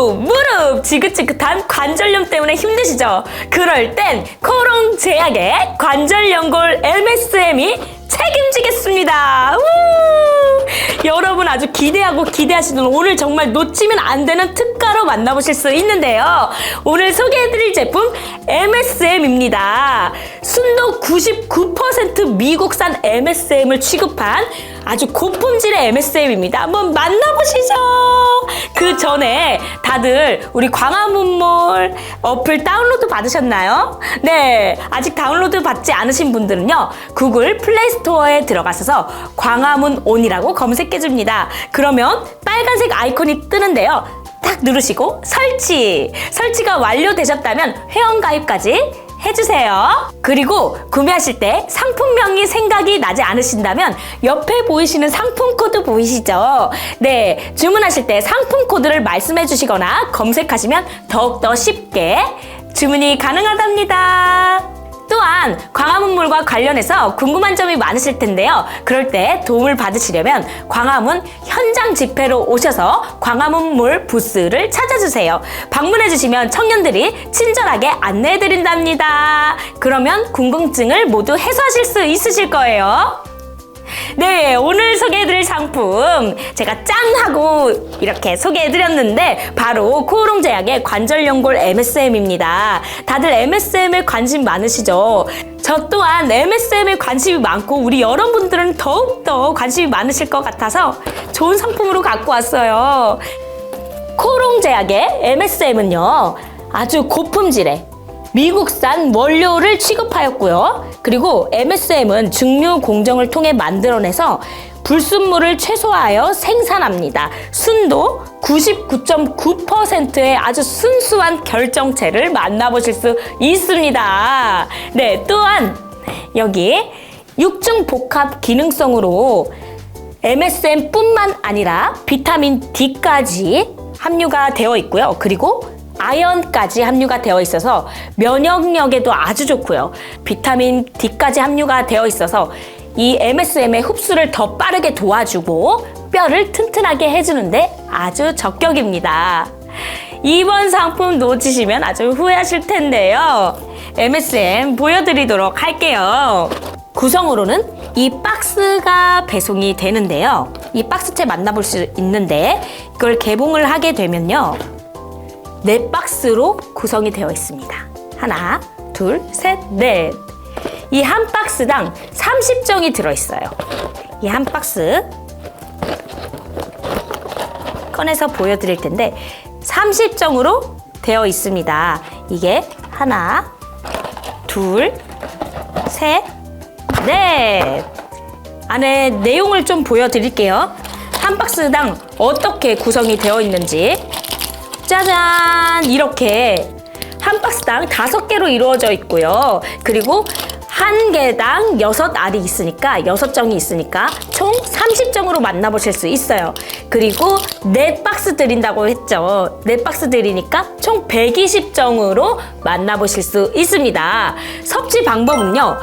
후 무릎 지긋지긋한 관절염 때문에 힘드시죠? 그럴 땐 코롱 제약의 관절 연골 MSM이 책임지겠습니다. 우! 여러분 아주 기대하고 기대하시는 오늘 정말 놓치면 안 되는 특가로 만나보실 수 있는데요. 오늘 소개해드릴 제품 MSM입니다. 순도 99% 미국산 MSM을 취급한 아주 고품질의 MSM입니다. 한번 만나보시죠. 그 전에 다들 우리 광화문몰 어플 다운로드 받으셨나요? 네. 아직 다운로드 받지 않으신 분들은요. 구글 플레이 스토어 에 들어가셔서 광화문 온이라고 검색해 줍니다. 그러면 빨간색 아이콘이 뜨는데요. 딱 누르시고 설치. 설치가 완료되셨다면 회원 가입까지 해주세요. 그리고 구매하실 때 상품명이 생각이 나지 않으신다면 옆에 보이시는 상품 코드 보이시죠? 네, 주문하실 때 상품 코드를 말씀해 주시거나 검색하시면 더욱더 쉽게 주문이 가능하답니다. 또한 광화문몰과 관련해서 궁금한 점이 많으실 텐데요. 그럴 때 도움을 받으시려면 광화문 현장 집회로 오셔서 광화문몰 부스를 찾아주세요. 방문해 주시면 청년들이 친절하게 안내해 드린답니다. 그러면 궁금증을 모두 해소하실 수 있으실 거예요. 네, 오늘 소개해드릴 상품 제가 짠 하고 이렇게 소개해드렸는데 바로 코오롱 제약의 관절연골 MSM입니다. 다들 MSM에 관심 많으시죠? 저 또한 MSM에 관심이 많고 우리 여러분들은 더욱더 관심이 많으실 것 같아서 좋은 상품으로 갖고 왔어요. 코롱 제약의 MSM은요 아주 고품질의 미국산 원료를 취급하였고요. 그리고 MSM은 증류 공정을 통해 만들어내서 불순물을 최소화하여 생산합니다. 순도 99.9%의 아주 순수한 결정체를 만나보실 수 있습니다. 네, 또한 여기 육중 복합 기능성으로 MSM뿐만 아니라 비타민 D까지 함유가 되어 있고요. 그리고 아연까지 함유가 되어 있어서 면역력에도 아주 좋고요. 비타민 D까지 함유가 되어 있어서 이 MSM의 흡수를 더 빠르게 도와주고 뼈를 튼튼하게 해주는데 아주 적격입니다. 이번 상품 놓치시면 아주 후회하실 텐데요. MSM 보여드리도록 할게요. 구성으로는 이 박스가 배송이 되는데요. 이 박스채 만나볼 수 있는데 이걸 개봉을 하게 되면요. 네 박스로 구성이 되어 있습니다. 하나, 둘, 셋, 넷. 이 한 박스당 30정이 들어있어요. 이 한 박스 꺼내서 보여드릴 텐데 30정으로 되어 있습니다. 이게 하나, 둘, 셋, 넷. 안에 내용을 좀 보여드릴게요. 한 박스당 어떻게 구성이 되어 있는지. 짜잔! 이렇게 한 박스당 다섯 개로 이루어져 있고요. 그리고 한 개당 여섯 알이 있으니까 여섯 정이 있으니까 총 30정으로 만나보실 수 있어요. 그리고 넷 박스 드린다고 했죠. 넷 박스 드리니까 총 120정으로 만나보실 수 있습니다. 섭취 방법은요.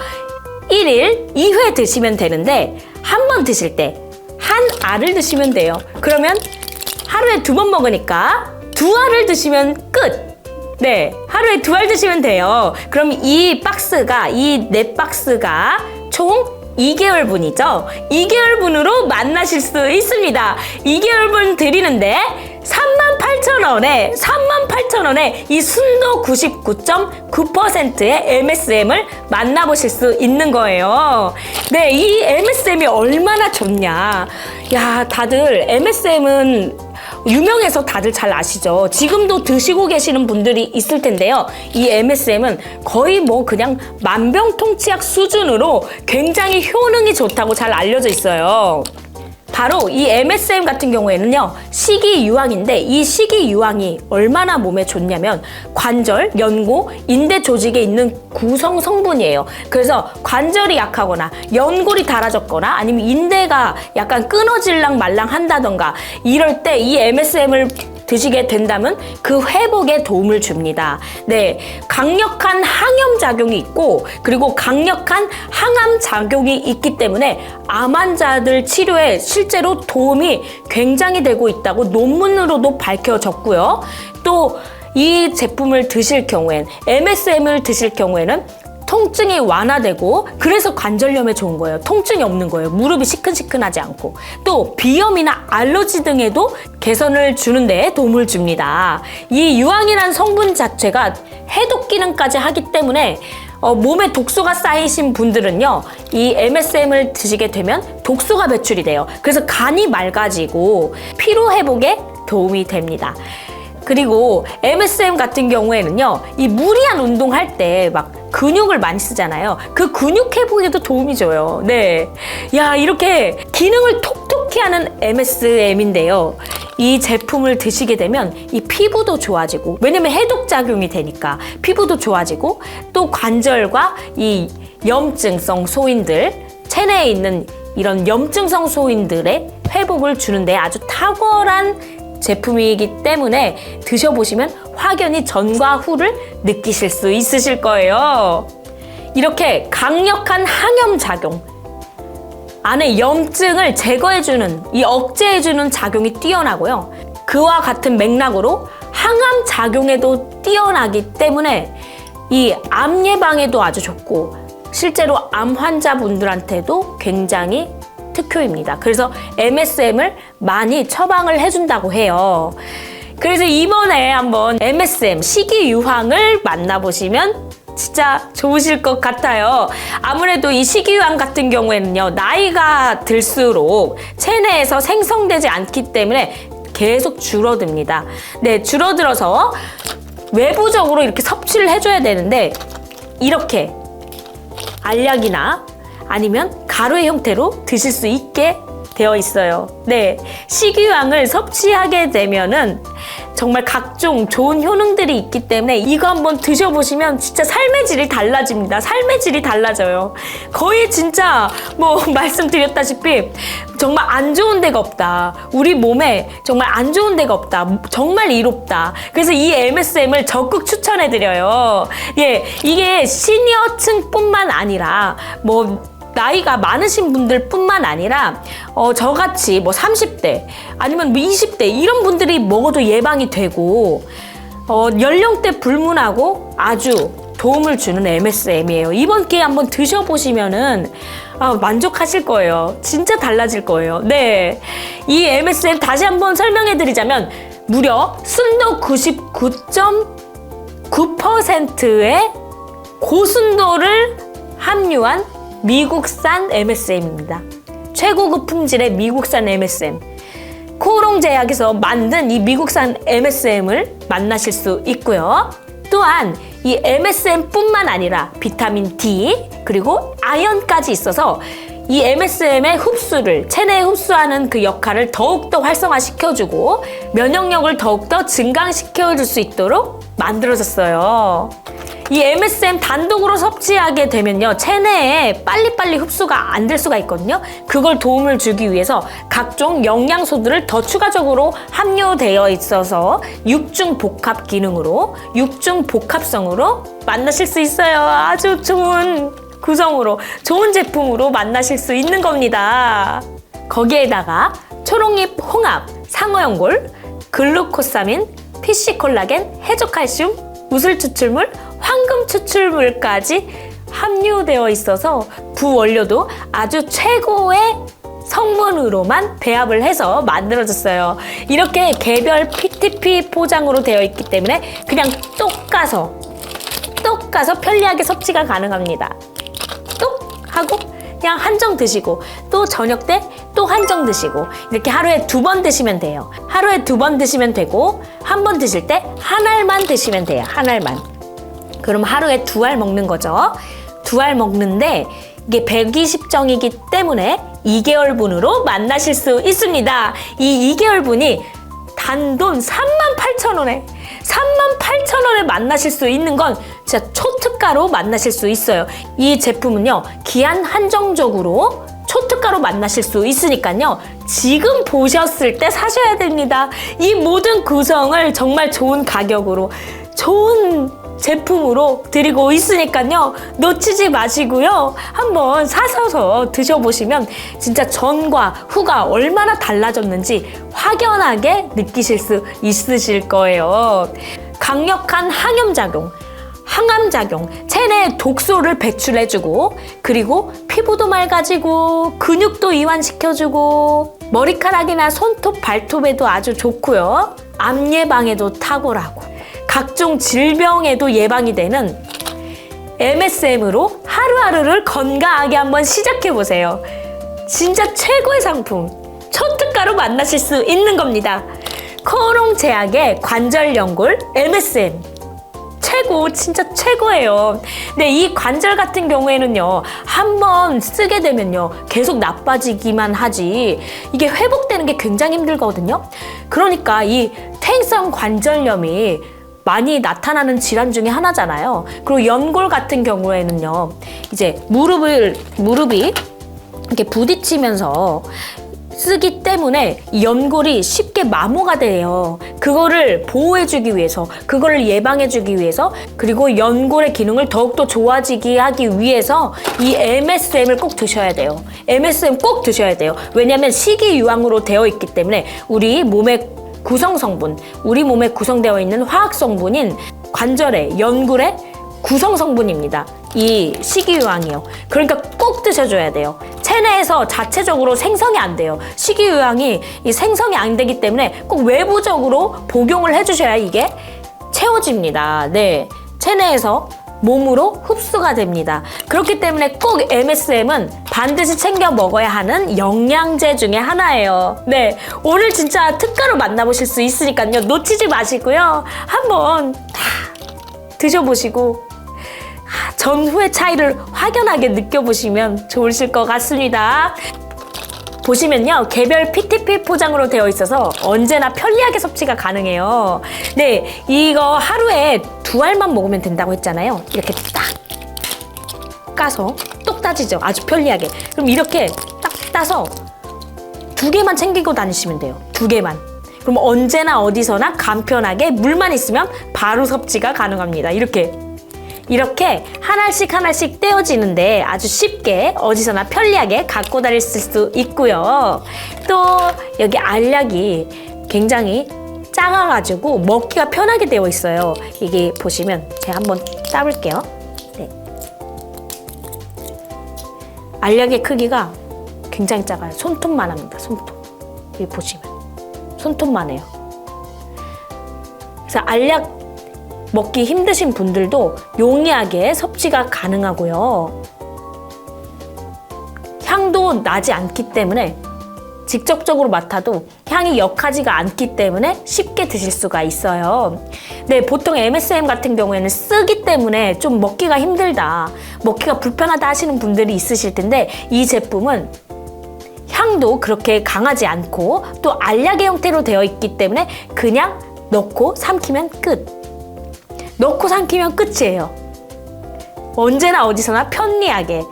1일 2회 드시면 되는데 한 번 드실 때 한 알을 드시면 돼요. 그러면 하루에 두 번 먹으니까 두 알을 드시면 끝. 네, 하루에 두 알 드시면 돼요. 그럼 이 박스가 이 네 박스가 총 2개월분이죠. 2개월분으로 만나실 수 있습니다. 2개월분 드리는데 38,000원에 38,000원에 이 순도 99.9%의 MSM을 만나보실 수 있는 거예요. 네, 이 MSM이 얼마나 좋냐. 야, 다들 MSM은 유명해서 다들 잘 아시죠? 지금도 드시고 계시는 분들이 있을 텐데요. 이 MSM은 거의 뭐 그냥 만병통치약 수준으로 굉장히 효능이 좋다고 잘 알려져 있어요. 바로 이 MSM 같은 경우에는요, 식이유황인데 이 식이유황이 얼마나 몸에 좋냐면 관절, 연고, 인대 조직에 있는 구성 성분이에요. 그래서 관절이 약하거나 연골이 닳아졌거나 아니면 인대가 약간 끊어질랑 말랑 한다던가 이럴 때 이 MSM을 드시게 된다면 그 회복에 도움을 줍니다. 네, 강력한 항염 작용이 있고 그리고 강력한 항암 작용이 있기 때문에 암 환자들 치료에 실제로 도움이 굉장히 되고 있다고 논문으로도 밝혀졌고요. 또 이 제품을 드실 경우엔 MSM을 드실 경우에는 통증이 완화되고 그래서 관절염에 좋은 거예요. 통증이 없는 거예요. 무릎이 시큰시큰하지 않고 또 비염이나 알러지 등에도 개선을 주는데 도움을 줍니다. 이 유황이란 성분 자체가 해독 기능까지 하기 때문에 어, 몸에 독소가 쌓이신 분들은요, 이 MSM을 드시게 되면 독소가 배출이 돼요. 그래서 간이 맑아지고 피로 회복에 도움이 됩니다. 그리고 MSM 같은 경우에는요, 이 무리한 운동할 때 막 근육을 많이 쓰잖아요. 그 근육 회복에도 도움이 줘요. 네. 야, 이렇게 기능을 톡톡히 하는 MSM인데요. 이 제품을 드시게 되면 이 피부도 좋아지고, 왜냐면 해독작용이 되니까 피부도 좋아지고, 또 관절과 이 염증성 소인들, 체내에 있는 이런 염증성 소인들의 회복을 주는데 아주 탁월한 제품이기 때문에 드셔보시면 확연히 전과 후를 느끼실 수 있으실 거예요. 이렇게 강력한 항염 작용, 안에 염증을 제거해주는, 이 억제해주는 작용이 뛰어나고요. 그와 같은 맥락으로 항암 작용에도 뛰어나기 때문에 이 암 예방에도 아주 좋고, 실제로 암 환자분들한테도 굉장히 특효입니다. 그래서 MSM을 많이 처방을 해준다고 해요. 그래서 이번에 한번 MSM 식이유황을 만나보시면 진짜 좋으실 것 같아요. 아무래도 이 식이유황 같은 경우에는요, 나이가 들수록 체내에서 생성되지 않기 때문에 계속 줄어듭니다. 네, 줄어들어서 외부적으로 이렇게 섭취를 해줘야 되는데, 이렇게 알약이나 아니면 가루의 형태로 드실 수 있게 되어 있어요. 네. 식이유황을 섭취하게 되면은 정말 각종 좋은 효능들이 있기 때문에 이거 한번 드셔보시면 진짜 삶의 질이 달라집니다. 삶의 질이 달라져요. 거의 진짜 뭐 말씀드렸다시피 정말 안 좋은 데가 없다. 우리 몸에 정말 안 좋은 데가 없다. 정말 이롭다. 그래서 이 MSM을 적극 추천해드려요. 예, 이게 시니어층 뿐만 아니라 뭐 나이가 많으신 분들 뿐만 아니라 어, 저같이 뭐 30대 아니면 뭐 20대 이런 분들이 먹어도 예방이 되고 어, 연령대 불문하고 아주 도움을 주는 MSM이에요. 이번 기회에 한번 드셔보시면은 아, 만족하실 거예요. 진짜 달라질 거예요. 네. 이 MSM 다시 한번 설명해 드리자면 무려 순도 99.9%의 고순도를 함유한 미국산 MSM입니다. 최고급 품질의 미국산 MSM. 코롱 제약에서 만든 이 미국산 MSM을 만나실 수 있고요. 또한 이 MSM뿐만 아니라 비타민 D 그리고 아연까지 있어서 이 MSM의 흡수를 체내에 흡수하는 그 역할을 더욱더 활성화시켜주고 면역력을 더욱더 증강시켜줄 수 있도록 만들어졌어요. 이 MSM 단독으로 섭취하게 되면요 체내에 빨리빨리 흡수가 안 될 수가 있거든요 그걸 도움을 주기 위해서 각종 영양소들을 더 추가적으로 함유되어 있어서 육중 복합 기능으로 육중 복합성으로 만나실 수 있어요 아주 좋은 구성으로 좋은 제품으로 만나실 수 있는 겁니다 거기에다가 초록잎 홍합 상어연골 글루코사민 피시콜라겐 해조칼슘 우슬 추출물 황금 추출물까지 함유되어 있어서 부원료도 아주 최고의 성분으로만 배합을 해서 만들어졌어요. 이렇게 개별 PTP 포장으로 되어 있기 때문에 그냥 똑 가서 똑 가서 편리하게 섭취가 가능합니다. 똑 하고 그냥 한정 드시고 또 저녁 때 또 한정 드시고 이렇게 하루에 두 번 드시면 돼요. 하루에 두 번 드시면 되고 한 번 드실 때 한 알만 드시면 돼요. 한 알만. 그럼 하루에 두 알 먹는 거죠. 두 알 먹는데 이게 120정이기 때문에 2개월분으로 만나실 수 있습니다. 이 2개월분이 단돈 38,000원에 38,000원에 만나실 수 있는 건 진짜 초특가로 만나실 수 있어요. 이 제품은요, 기한 한정적으로 초특가로 만나실 수 있으니까요. 지금 보셨을 때 사셔야 됩니다. 이 모든 구성을 정말 좋은 가격으로 좋은 제품으로 드리고 있으니까요. 놓치지 마시고요. 한번 사셔서 드셔보시면 진짜 전과 후가 얼마나 달라졌는지 확연하게 느끼실 수 있으실 거예요. 강력한 항염작용, 항암작용, 체내에 독소를 배출해주고, 그리고 피부도 맑아지고, 근육도 이완시켜주고, 머리카락이나 손톱, 발톱에도 아주 좋고요. 암 예방에도 탁월하고, 각종 질병에도 예방이 되는 MSM으로 하루하루를 건강하게 한번 시작해보세요. 진짜 최고의 상품, 초특가로 만나실 수 있는 겁니다. 코롱 제약의 관절 연골 MSM. 최고, 진짜 최고예요. 근데 이 관절 같은 경우에는요, 한 번 쓰게 되면요, 계속 나빠지기만 하지, 이게 회복되는 게 굉장히 힘들거든요. 그러니까 이 퇴행성 관절염이 많이 나타나는 질환 중에 하나잖아요. 그리고 연골 같은 경우에는요, 이제 무릎을, 무릎이 이렇게 부딪히면서 쓰기 때문에 이 연골이 쉽게 마모가 돼요. 그거를 보호해주기 위해서, 그거를 예방해주기 위해서, 그리고 연골의 기능을 더욱더 좋아지게 하기 위해서 이 MSM을 꼭 드셔야 돼요. MSM 꼭 드셔야 돼요. 왜냐하면 식이유황으로 되어 있기 때문에 우리 몸의 구성 성분, 우리 몸에 구성되어 있는 화학 성분인 관절의 연골의 구성 성분입니다. 이 식이유황이요. 그러니까 꼭 드셔줘야 돼요. 체내에서 자체적으로 생성이 안 돼요. 식이유황이 이 생성이 안 되기 때문에 꼭 외부적으로 복용을 해주셔야 이게 채워집니다. 네. 체내에서 몸으로 흡수가 됩니다. 그렇기 때문에 꼭 MSM은 반드시 챙겨 먹어야 하는 영양제 중에 하나예요. 네. 오늘 진짜 특가로 만나보실 수 있으니까요. 놓치지 마시고요. 한번 다 드셔보시고 아, 전후의 차이를 확연하게 느껴보시면 좋으실 것 같습니다. 보시면요 개별 PTP 포장으로 되어 있어서 언제나 편리하게 섭취가 가능해요. 네, 이거 하루에 두 알만 먹으면 된다고 했잖아요. 이렇게 딱 까서 똑 따지죠. 아주 편리하게. 그럼 이렇게 딱 따서 두 개만 챙기고 다니시면 돼요. 두 개만. 그럼 언제나 어디서나 간편하게 물만 있으면 바로 섭취가 가능합니다. 이렇게 이렇게 하나씩 하나씩 떼어지는데 아주 쉽게 어디서나 편리하게 갖고 다닐 수 있고요. 또 여기 알약이 굉장히 작아가지고 먹기가 편하게 되어 있어요. 이게 보시면 제가 한번 따볼게요. 네. 알약의 크기가 굉장히 작아요. 손톱만 합니다. 손톱. 여기 보시면 손톱만 해요. 그래서 알약 먹기 힘드신 분들도 용이하게 섭취가 가능하고요. 향도 나지 않기 때문에 직접적으로 맡아도 향이 역하지가 않기 때문에 쉽게 드실 수가 있어요. 네, 보통 MSM 같은 경우에는 쓰기 때문에 좀 먹기가 힘들다, 먹기가 불편하다 하시는 분들이 있으실 텐데 이 제품은 향도 그렇게 강하지 않고 또 알약의 형태로 되어 있기 때문에 그냥 넣고 삼키면 끝. 넣고 삼키면 끝이에요. 언제나 어디서나 편리하게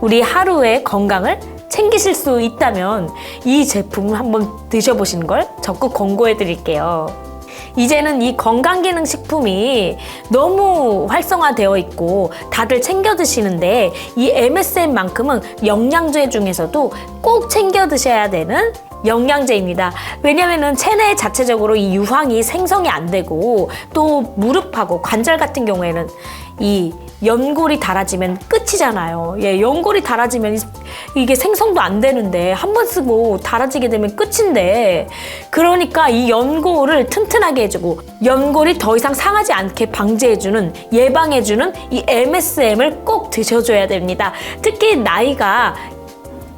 우리 하루의 건강을 챙기실 수 있다면 이 제품을 한번 드셔보시는 걸 적극 권고해 드릴게요. 이제는 이 건강기능식품이 너무 활성화되어 있고 다들 챙겨 드시는데 이 MSM만큼은 영양제 중에서도 꼭 챙겨 드셔야 되는 영양제입니다. 왜냐면은 체내 자체적으로 이 유황이 생성이 안 되고 또 무릎하고 관절 같은 경우에는 이 연골이 닳아지면 끝이잖아요. 예, 연골이 닳아지면 이- 이게 생성도 안 되는데 한 번 쓰고 닳아지게 되면 끝인데 그러니까 이 연골을 튼튼하게 해주고 연골이 더 이상 상하지 않게 방지해주는 예방해주는 이 MSM을 꼭 드셔줘야 됩니다. 특히 나이가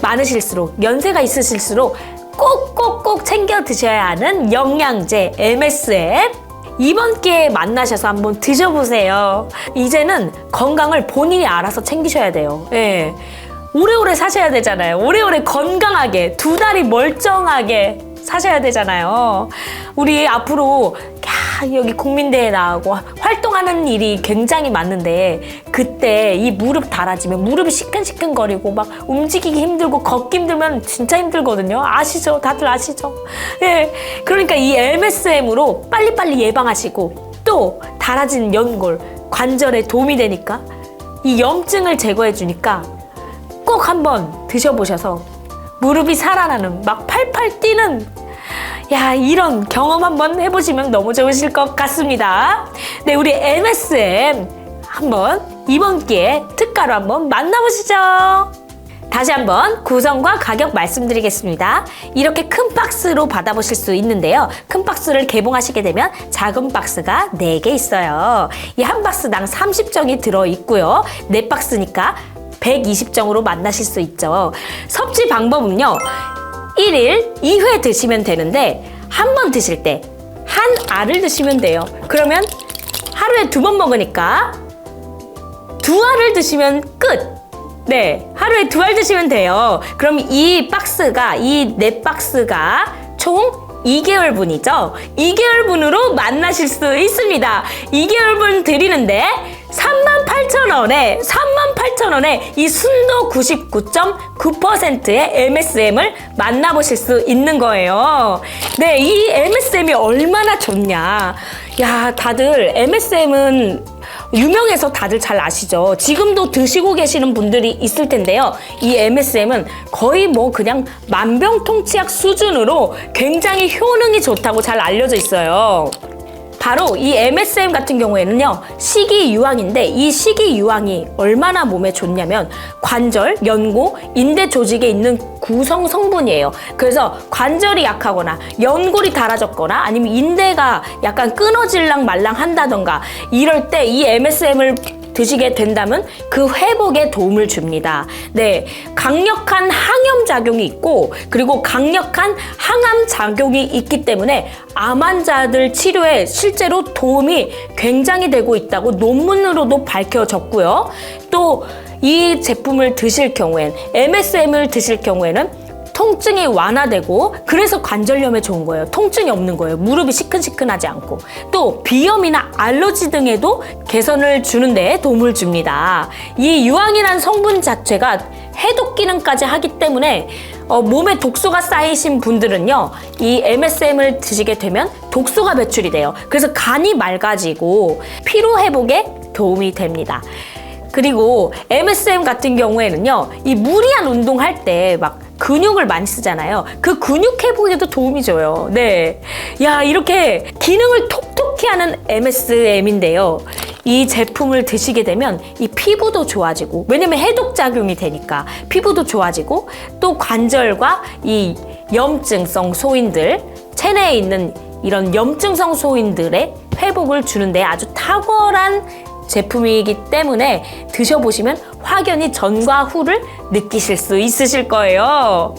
많으실수록 연세가 있으실수록 꼭꼭꼭 챙겨 드셔야 하는 영양제 MSM 이번 기회에 만나셔서 한번 드셔보세요. 이제는 건강을 본인이 알아서 챙기셔야 돼요. 예. 오래오래 사셔야 되잖아요. 오래오래 건강하게 두 다리 멀쩡하게 사셔야 되잖아요. 우리 앞으로 여기 국민대회 나가고 활동하는 일이 굉장히 많은데 그때 이 무릎 달아지면 무릎이 시큰시큰거리고 막 움직이기 힘들고 걷기 힘들면 진짜 힘들거든요. 아시죠? 다들 아시죠? 예. 그러니까 이 MSM으로 빨리빨리 예방하시고 또 달아진 연골 관절에 도움이 되니까 이 염증을 제거해 주니까 꼭 한번 드셔보셔서 무릎이 살아나는 막 팔팔 뛰는 야 이런 경험 한번 해보시면 너무 좋으실 것 같습니다. 네 우리 MSM 한번 이번 기회에 특가로 한번 만나보시죠. 다시 한번 구성과 가격 말씀드리겠습니다. 이렇게 큰 박스로 받아보실 수 있는데요. 큰 박스를 개봉하시게 되면 작은 박스가 4개 있어요. 이 한 박스당 30정이 들어있고요. 4박스니까 120정으로 만나실 수 있죠. 섭취 방법은요. 1일 2회 드시면 되는데 한 번 드실 때 한 알을 드시면 돼요. 그러면 하루에 두 번 먹으니까 두 알을 드시면 끝. 네, 하루에 두 알 드시면 돼요. 그럼 이 박스가 이 네 박스가 총 2개월 분이죠. 2개월 분으로 만나실 수 있습니다. 2개월 분 드리는데 38,000원에 38,000원에 이 순도 99.9%의 MSM을 만나보실 수 있는 거예요. 네, 이 MSM이 얼마나 좋냐. 야, 다들 MSM은 유명해서 다들 잘 아시죠? 지금도 드시고 계시는 분들이 있을 텐데요. 이 MSM은 거의 뭐 그냥 만병통치약 수준으로 굉장히 효능이 좋다고 잘 알려져 있어요. 바로 이 MSM 같은 경우에는요, 식이유황인데 이 식이유황이 얼마나 몸에 좋냐면 관절, 연고, 인대 조직에 있는 구성 성분이에요. 그래서 관절이 약하거나 연골이 닳아졌거나 아니면 인대가 약간 끊어질랑 말랑 한다던가 이럴 때 이 MSM을 드시게 된다면 그 회복에 도움을 줍니다. 네. 강력한 항염 작용이 있고 그리고 강력한 항암 작용이 있기 때문에 암 환자들 치료에 실제로 도움이 굉장히 되고 있다고 논문으로도 밝혀졌고요. 또 이 제품을 드실 경우엔 MSM을 드실 경우에는 통증이 완화되고 그래서 관절염에 좋은 거예요. 통증이 없는 거예요. 무릎이 시큰시큰하지 않고 또 비염이나 알러지 등에도 개선을 주는 데 도움을 줍니다. 이 유황이란 성분 자체가 해독 기능까지 하기 때문에 어, 몸에 독소가 쌓이신 분들은요, 이 MSM을 드시게 되면 독소가 배출이 돼요. 그래서 간이 맑아지고 피로 회복에 도움이 됩니다. 그리고 MSM 같은 경우에는요, 이 무리한 운동할 때막 근육을 많이 쓰잖아요. 그 근육 회복에도 도움이 줘요. 네. 야, 이렇게 기능을 톡톡히 하는 MSM인데요. 이 제품을 드시게 되면 이 피부도 좋아지고, 왜냐면 해독작용이 되니까 피부도 좋아지고, 또 관절과 이 염증성 소인들, 체내에 있는 이런 염증성 소인들의 회복을 주는데 아주 탁월한 제품이기 때문에 드셔보시면 확연히 전과 후를 느끼실 수 있으실 거예요.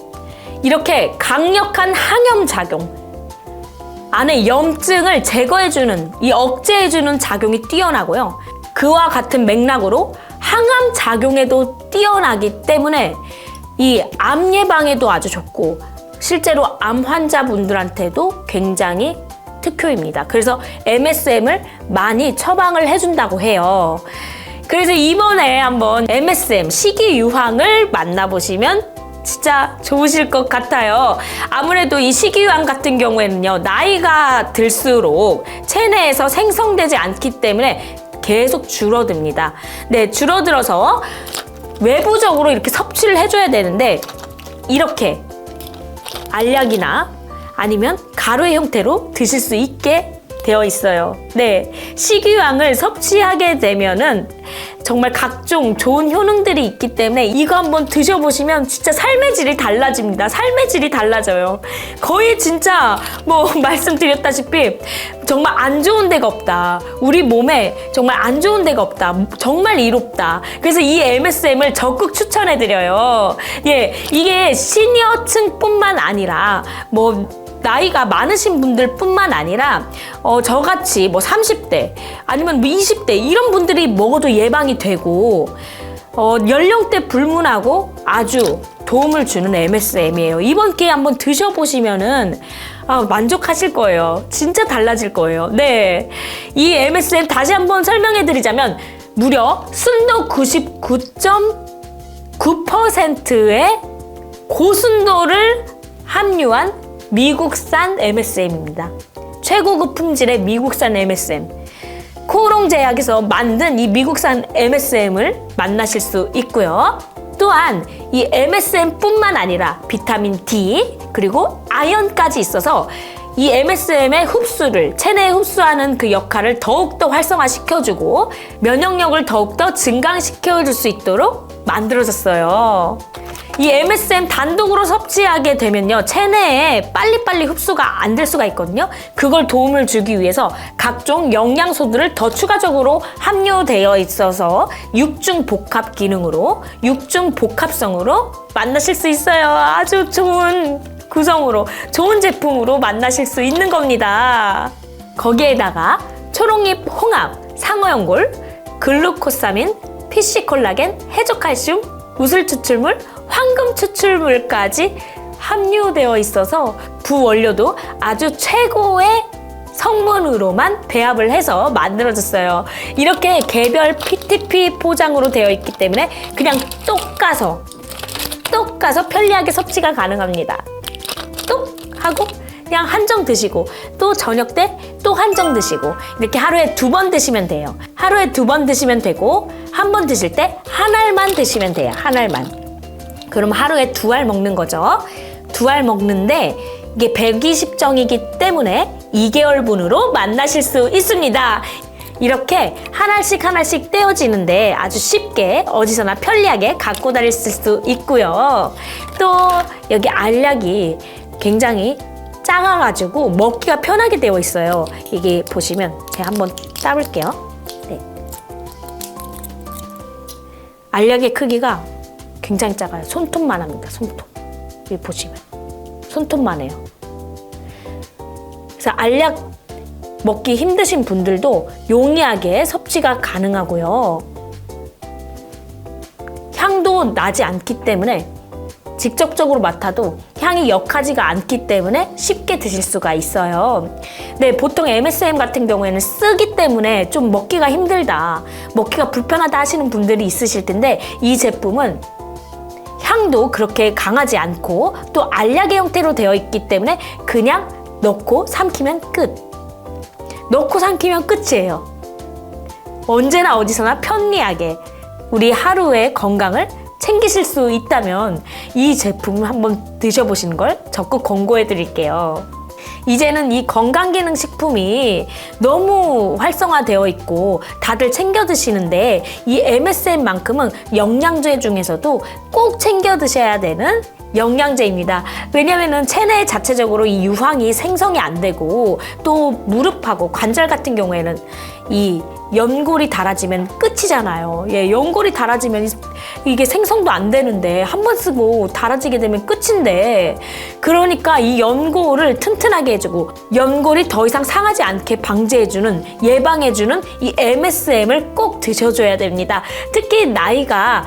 이렇게 강력한 항염 작용, 안에 염증을 제거해주는, 이 억제해주는 작용이 뛰어나고요. 그와 같은 맥락으로 항암 작용에도 뛰어나기 때문에 이 암 예방에도 아주 좋고, 실제로 암 환자분들한테도 굉장히 특효입니다. 그래서 MSM을 많이 처방을 해준다고 해요. 그래서 이번에 한번 MSM 식이유황을 만나보시면 진짜 좋으실 것 같아요. 아무래도 이 식이유황 같은 경우에는요, 나이가 들수록 체내에서 생성되지 않기 때문에 계속 줄어듭니다. 네, 줄어들어서 외부적으로 이렇게 섭취를 해줘야 되는데, 이렇게 알약이나 아니면 가루의 형태로 드실 수 있게 되어 있어요. 네. 식이유황을 섭취하게 되면은 정말 각종 좋은 효능들이 있기 때문에 이거 한번 드셔보시면 진짜 삶의 질이 달라집니다. 삶의 질이 달라져요. 거의 진짜 뭐 말씀드렸다시피 정말 안 좋은 데가 없다. 우리 몸에 정말 안 좋은 데가 없다. 정말 이롭다. 그래서 이 MSM을 적극 추천해드려요. 예, 이게 시니어층뿐만 아니라 뭐 나이가 많으신 분들 뿐만 아니라 어, 저같이 뭐 30대 아니면 뭐 20대 이런 분들이 먹어도 예방이 되고 어, 연령대 불문하고 아주 도움을 주는 MSM이에요. 이번 기회에 한번 드셔보시면은 아, 만족하실 거예요. 진짜 달라질 거예요. 네. 이 MSM 다시 한번 설명해 드리자면 무려 순도 99.9%의 고순도를 함유한 미국산 MSM입니다. 최고급 품질의 미국산 MSM. 코롱 제약에서 만든 이 미국산 MSM을 만나실 수 있고요. 또한 이 MSM뿐만 아니라 비타민 D 그리고 아연까지 있어서 이 MSM의 흡수를 체내에 흡수하는 그 역할을 더욱더 활성화시켜주고 면역력을 더욱더 증강시켜줄 수 있도록 만들어졌어요. 이 MSM 단독으로 섭취하게 되면요 체내에 빨리빨리 흡수가 안 될 수가 있거든요. 그걸 도움을 주기 위해서 각종 영양소들을 더 추가적으로 함유되어 있어서 육중 복합 기능으로 육중 복합성으로 만나실 수 있어요. 아주 좋은 구성으로 좋은 제품으로 만나실 수 있는 겁니다. 거기에다가 초록잎 홍합 상어연골 글루코사민 피시콜라겐 해조칼슘 우슬 추출물 황금 추출물까지 함유되어 있어서 부원료도 아주 최고의 성분으로만 배합을 해서 만들어졌어요. 이렇게 개별 PTP 포장으로 되어 있기 때문에 그냥 똑 가서 똑 가서 편리하게 섭취가 가능합니다. 똑 하고 그냥 한정 드시고 또 저녁 때 또 한정 드시고 이렇게 하루에 두 번 드시면 돼요. 하루에 두 번 드시면 되고 한 번 드실 때 한 알만 드시면 돼요. 한 알만. 그럼 하루에 두 알 먹는 거죠. 두 알 먹는데 이게 120정이기 때문에 2개월분으로 만나실 수 있습니다. 이렇게 하나씩 하나씩 떼어지는데 아주 쉽게 어디서나 편리하게 갖고 다닐 수 있고요. 또 여기 알약이 굉장히 작아가지고 먹기가 편하게 되어 있어요. 이게 보시면 제가 한번 따볼게요. 네. 알약의 크기가 굉장히 작아요. 손톱만 합니다. 손톱. 여기 보시면. 손톱만 해요. 그래서 알약 먹기 힘드신 분들도 용이하게 섭취가 가능하고요. 향도 나지 않기 때문에 직접적으로 맡아도 향이 역하지가 않기 때문에 쉽게 드실 수가 있어요. 네, 보통 MSM 같은 경우에는 쓰기 때문에 좀 먹기가 힘들다, 먹기가 불편하다 하시는 분들이 있으실 텐데 이 제품은 향도 그렇게 강하지 않고 또 알약의 형태로 되어 있기 때문에 그냥 넣고 삼키면 끝. 넣고 삼키면 끝이에요. 언제나 어디서나 편리하게 우리 하루의 건강을 챙기실 수 있다면 이 제품을 한번 드셔보시는 걸 적극 권고해 드릴게요. 이제는 이 건강기능식품이 너무 활성화되어 있고 다들 챙겨 드시는데 이 MSM만큼은 영양제 중에서도 꼭 챙겨 드셔야 되는 영양제입니다. 왜냐면은 체내 자체적으로 이 유황이 생성이 안 되고 또 무릎하고 관절 같은 경우에는 이 연골이 닳아지면 끝이잖아요. 예, 연골이 닳아지면 이게 생성도 안 되는데 한 번 쓰고 닳아지게 되면 끝인데 그러니까 이 연골을 튼튼하게 해주고 연골이 더 이상 상하지 않게 방지해주는 예방해주는 이 MSM을 꼭 드셔줘야 됩니다. 특히 나이가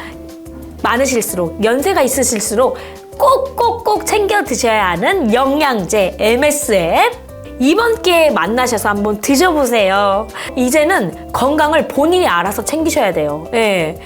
많으실수록 연세가 있으실수록 꼭꼭꼭 챙겨 드셔야 하는 영양제 MSM 이번 기회에 만나셔서 한번 드셔보세요. 이제는 건강을 본인이 알아서 챙기셔야 돼요. 예.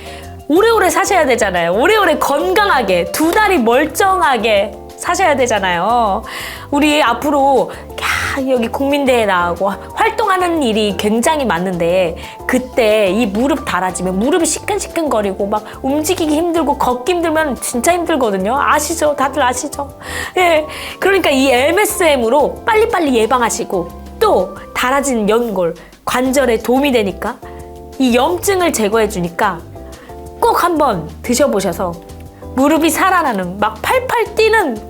오래오래 사셔야 되잖아요. 오래오래 건강하게, 두 다리 멀쩡하게 사셔야 되잖아요. 우리 앞으로 야, 여기 국민대회 나가고 활동하는 일이 굉장히 많은데 그때 이 무릎 달아지면 무릎이 시큰시큰거리고 막 움직이기 힘들고 걷기 힘들면 진짜 힘들거든요. 아시죠? 다들 아시죠? 예. 그러니까 이 MSM으로 빨리빨리 예방하시고 또 달아진 연골, 관절에 도움이 되니까 이 염증을 제거해 주니까 꼭 한번 드셔보셔서 무릎이 살아나는 막 팔팔 뛰는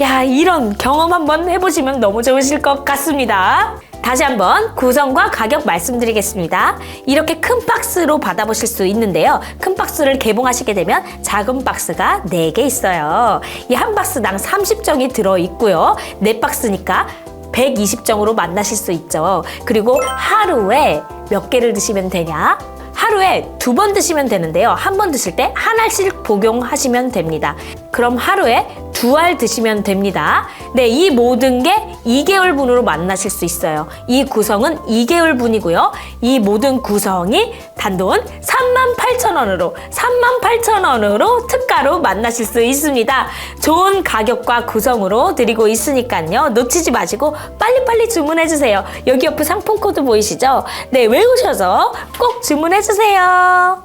야 이런 경험 한번 해보시면 너무 좋으실 것 같습니다. 다시 한번 구성과 가격 말씀드리겠습니다. 이렇게 큰 박스로 받아보실 수 있는데요. 큰 박스를 개봉하시게 되면 작은 박스가 4개 있어요. 이 한 박스당 30정이 들어있고요. 4박스니까 120정으로 만나실 수 있죠. 그리고 하루에 몇 개를 드시면 되냐? 하루에 두 번 드시면 되는데요. 한 번 드실 때 하나씩 복용하시면 됩니다. 그럼 하루에 두 알 드시면 됩니다. 네, 이 모든 게 2개월분으로 만나실 수 있어요. 이 구성은 2개월분이고요. 이 모든 구성이 단돈 38,000원으로 38,000원으로 특가로 만나실 수 있습니다. 좋은 가격과 구성으로 드리고 있으니까요. 놓치지 마시고 빨리빨리 주문해 주세요. 여기 옆에 상품 코드 보이시죠? 네, 외우셔서 꼭 주문해 주세요.